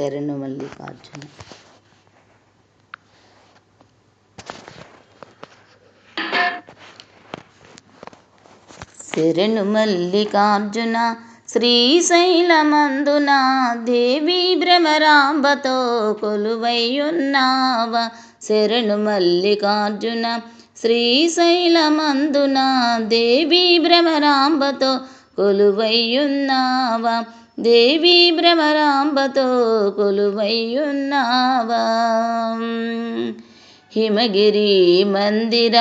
శరణు మల్లికార్జున శరణు మల్లికార్జున శ్రీశైలమందున దేవి భ్రమరాంబతో కొలువయ్యున్నావ. శరణు మల్లికార్జున శ్రీశైలమందున దేవి భ్రమరాంబతో కొలువయ్యున్నావ. దేవి భ్రమరాంబతో కొలువయ్యున్నావా? హిమగిరి మందిర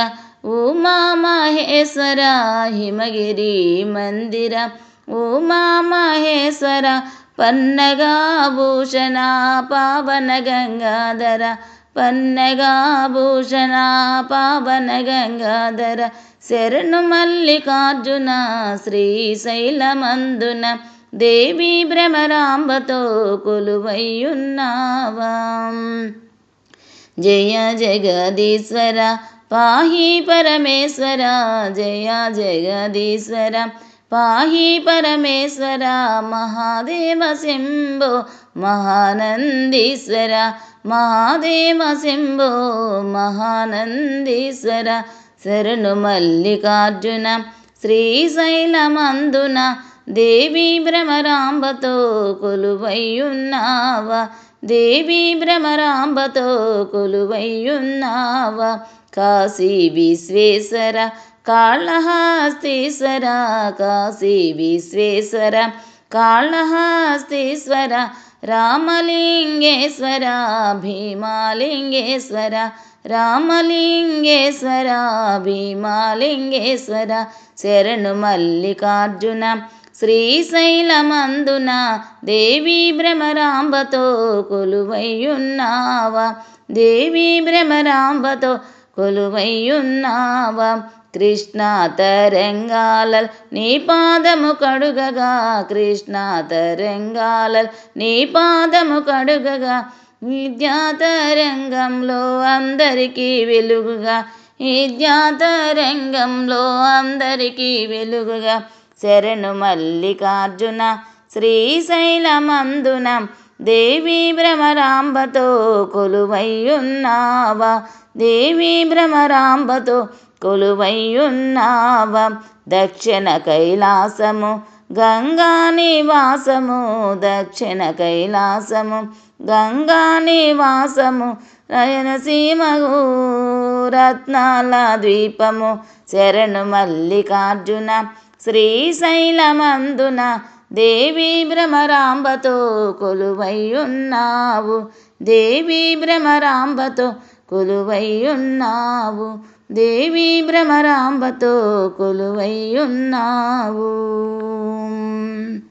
ఉమామహేశ్వర హిమగిరి మందిర ఉమా పన్నగాభూషణ పన్నగా భూషణ పావన గంగాధర పన్నగా భూషణ పావన గంగాధర శరణు మల్లికార్జున శ్రీశైలమందున దేవి భ్రమరాంబతో కొలువయ్యున్నావా? జయ జగదీశ్వర పాహి పరమేశ్వర జయ జగదీశ్వర పాహి పరమేశ్వర మహాదేవ శంభో మహానందీశ్వర మహాదేవ శంభో మహానందీశ్వర శరణు మల్లికార్జున శ్రీశైలమందున దేవి భ్రమరాంబతో కొలువయ్యున్నావా? దేవి భ్రమరాంబతో కొలువయ్యున్నావా? కాశీ విశ్వేశ్వర కాళహస్తీశ్వర కాశీ విశ్వేశ్వర కాళహస్తీశ్వర రామలింగేశ్వర భీమాలింగేశ్వర రామలింగేశ్వర భీమాలింగేశ్వర శరణు మల్లికార్జున శ్రీశైలమందున దేవి భ్రమరాంబతో కొలువయ్యున్నావా? దేవి భ్రమరాంబతో కొలువయ్యున్నావా? కృష్ణ తరంగాల నీ పాదము కడుగగా కృష్ణ తరంగాల నీ పాదము కడుగగా విద్యాతరంగంలో అందరికీ వెలుగుగా విద్యాతరంగంలో అందరికీ వెలుగుగా శరణు మల్లికార్జున శ్రీశైలమందున దేవి భ్రమరాంబతో కొలువయ్యున్నావా. దేవి భ్రమరాంబతో కొలువయ్యున్నావా. దక్షిణ కైలాసము గంగా నివాసము దక్షిణ కైలాసము గంగా నివాసము నయనసీమగు రత్నాల ద్వీపము శరణు మల్లికార్జున శ్రీశైలమందున దేవి భ్రమరాంబతో కొలువైయున్నావు. దేవి భ్రమరాంబతో కొలువైయున్నావు. దేవి భ్రమరాంబతో కొలువైయున్నావు.